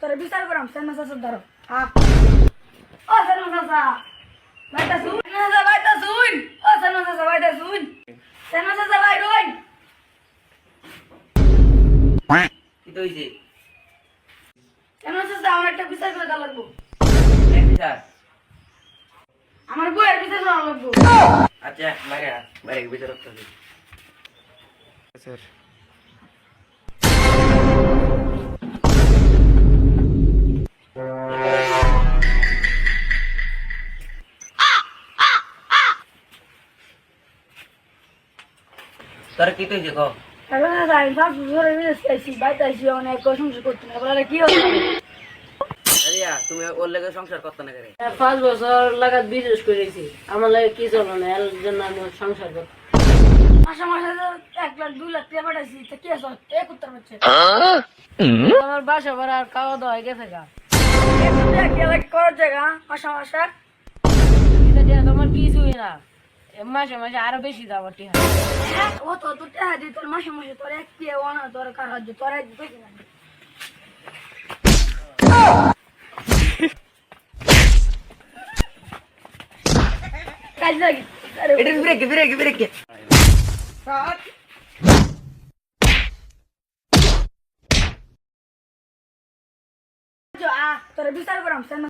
তোরে বিচার করাম সেন মাসা সব ধরো আ ও সেন মাসা বাইটা শুন। না বাইটা শুন। ও সেন মাসা বাইটা শুন। সেন মাসা বাই রইন কি তো হইছে? সেন মাসা আমার একটা বিচার করে দেওয়া লাগবো। বিচার? আমার বউয়ের বিচার করা লাগবো। আচ্ছা বাইরে গিয়ে বিচার করতে স্যার। তোর কি তো হইছে এখন আমি সব ধরে বিদেশ খাইছি বাইতে আইছি অনেক সংসার করতে না বলে কি হলো রিয়া তুমি ওর লেগে সংসার করতে না করে পাঁচ বছর লাগাত বিশেষ করেছি। আমার লাগে কি চলো না এর জন্য আমি সংসার করতে মাসে মাসে এক লাখ দুই লাখ টাকা পাঠাইছি। তা কি আছে? এক উত্তর হচ্ছে আমার বাসা ভাড়া আর খাওয়া দাওয়া হয়ে গেছে গা। কি লাগে করার জায়গা মাসে মাসে। তোমার কিছুই না। মাসে মাসে আরও বেশি দাম টিহা হ্যাঁ, ও তো তো টাকা দিই তোর মাসে মাসে তোর এক দিয়ে ওনা তোর কার হাত তোর এক দিতে কিনা কাজ লাগি। এটা ব্রেক ব্রেক ব্রেক আ তোর বিচার করাম সেন